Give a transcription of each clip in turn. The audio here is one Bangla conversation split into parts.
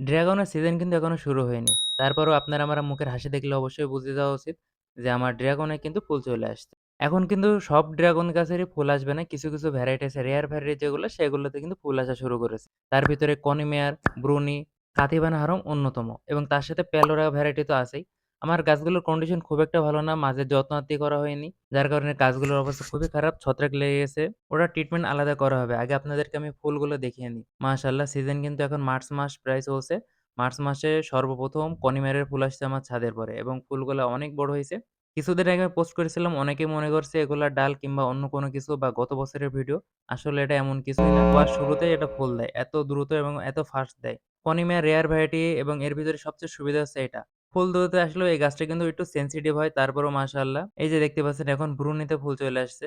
ড্রাগনের সিজন কিন্তু এখনও শুরু হয়নি। তারপরও আপনার আমার মুখের হাসি দেখলে অবশ্যই বুঝে যাওয়া উচিত যে আমার ড্রাগনে কিন্তু ফুল চলে আসছে। এখন কিন্তু সব ড্রাগন গাছেরই ফুল আসবে না। কিছু, কিছু ভ্যারাইটি আছে রেয়ার ভ্যারাইটি যেগুলো সেগুলোতে কিন্তু ফুল আসা শুরু করেছে। তার ভিতরে কনিমেয়ার, ব্রুনি, কাতিবানা হারম অন্যতম এবং তার সাথে প্যালোরা ভ্যারাইটি তো আছেই। আমার গাছগুলোর কন্ডিশন খুব একটা ভালো না। মাঝে যত্ন-আত্তি করা হয়নি। যার কারণে গাছগুলোর অবস্থা খুবই খারাপ। ছত্রাক লেগে গেছে। ওটার ট্রিটমেন্ট আলাদা করা হবে। আগে আপনাদেরকে আমি ফুলগুলো দেখিয়ে নিই। মাশাআল্লাহ সিজন কিন্তু এখন মার্চ মাস প্রায় চলছে। মার্চ মাসে সর্বপ্রথম কনিমেয়ারের ফুল আসছে আমার ছাদের পরে এবং ফুলগুলা অনেক বড় হয়েছে কিছুদিন আগে পোস্ট করেছিলাম, অনেকেই মনে করছে এগুলা ডাল কিংবা অন্য কোনো কিছু বা গত বছরের ভিডিও। আসলে এটা এমন কিছুই না। শুরুতেই এটা ফুল দেয়। এত দ্রুত এবং এত ফাস্ট দেয়। কনিমেয়ার রেয়ার ভ্যারাইটি এবং এর ভিতরে সবচেয়ে সুবিধা হচ্ছে এটা। ফুল ধরতে আসলেও এই গাছটা কিন্তু একটু সেন্সিটিভ হয়। তারপরও মাশাআল্লাহ। এই যে দেখতে পাচ্ছেন এখন ভ্রুনিতে ফুল চলে আসছে।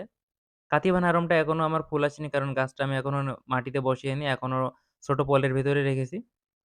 কাতিবান আরমটা এখনও আমার ফুল আসেনি কারণ গাছটা আমি এখনও মাটিতে বসিয়ে নি এখনও ছোট পলের ভিতরে রেখেছি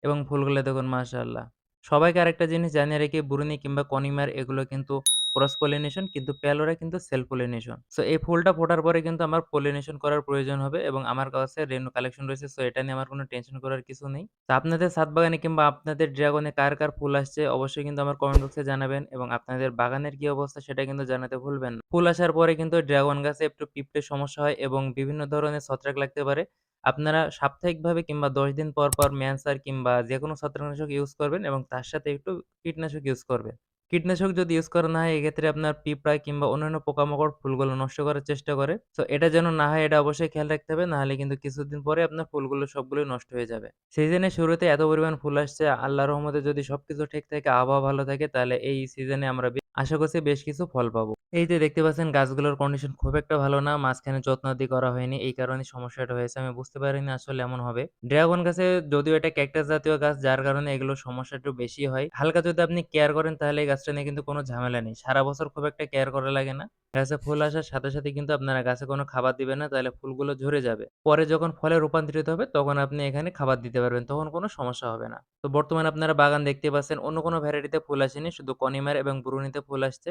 এবং ফুলগুলো দেখুন মাশাল্লাহ সবাইকে আরেকটা জিনিস জানিয়ে রেখে বুরুনি কিংবা কনিমার এগুলো কিন্তু ক্রস পলিনেশন কিন্তু প্যালোরা কিন্তু সেলফ পলিনেশন। সো এই ফুলটা ফোটার পরে কিন্তু আমার পলিনেশন করার প্রয়োজন হবে এবং আমার কাছে রেনু কালেকশন রয়েছে। সো এটা নিয়ে আমার কোনো টেনশন করার কিছু নেই। তো আপনাদের ছাদ বাগানে কিংবা আপনাদের ড্রাগনে কার, কার ফুল আসছে অবশ্যই কিন্তু আমার কমেন্ট বক্সে জানাবেন এবং আপনাদের বাগানের কি অবস্থা সেটা কিন্তু জানাতে ভুলবেন না। ফুল আসার পরে কিন্তু ড্রাগন গাছে একটু পিঁপড়ের সমস্যা হয় এবং বিভিন্ন ধরনের ছত্রাক লাগতে পারে। আপনারা সাপ্তাহিকভাবে কিংবা ১০ দিন পর, পর ম্যানসার কিংবা যেকোনো ছত্রাকনাশক ইউজ করবেন এবং তার সাথে একটু কীটনাশক ইউজ করবেন। কীটনাশক যদি ইউজ করা না হয় এক্ষেত্রে আপনার পিঁপড়া কিংবা অন্যান্য পোকামাকড় ফুলগুলো নষ্ট করার চেষ্টা করে। তো এটা যেন না হয় এটা অবশ্যই খেয়াল রাখতে হবে। নাহলে কিন্তু কিছুদিন পরে আপনার ফুলগুলো সবগুলো নষ্ট হয়ে যাবে। সিজনের শুরুতে এত পরিমাণ ফুল আসছে আল্লাহ রহমতে যদি সবকিছু ঠিক থাকে, আবহাওয়া ভালো থাকে তাহলে এই সিজনে আমরা আশা করছি বেশ কিছু ফল পাবো। এই যে দেখতে পাচ্ছেন গাছগুলোর কন্ডিশন খুব একটা ভালো না। মাঝখানে যত্ন-আত্তি করা হয়নি। এই কারণে সমস্যাটা হয়েছে। আমি বুঝতে পারিনি আসলে এমন হবে। ড্রাগন গাছে যদিও এটা ক্যাকটাস জাতীয় গাছ যার কারণে এগুলোর সমস্যা একটু বেশি হয়। হালকা যদি আপনি কেয়ার করেন তাহলে এই গাছটা নিয়ে কিন্তু কোনো ঝামেলা নেই। সারা বছর খুব একটা কেয়ার করা লাগে না। গাছে ফুল আসার সাথে, সাথে কিন্তু আপনারা গাছে কোনো খাবার দিবেন না তাহলে ফুলগুলো ঝরে যাবে। পরে যখন ফলে রূপান্তরিত হবে তখন আপনি এখানে খাবার দিতে পারবেন। তখন কোনো সমস্যা হবে না। তো বর্তমানে আপনারা বাগান দেখতে পাচ্ছেন অন্য কোনো ভ্যারাইটিতে ফুল আসেনি। শুধু কনিমার এবং ব্রুনিতে ফুল আসছে।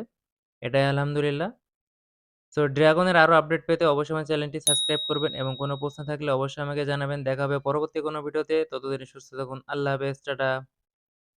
এটাই আলহামদুলিল্লাহ। সো ড্রাগনের আরও আপডেট পেতে অবশ্যই আমার চ্যানেলটি সাবস্ক্রাইব করবেন এবং কোনো প্রশ্ন থাকলে অবশ্যই আমাকে জানাবেন। দেখা হবে পরবর্তী কোনো ভিডিওতে। ততদিন সুস্থ থাকুন। আল্লাহ হাফেজ। টাটা।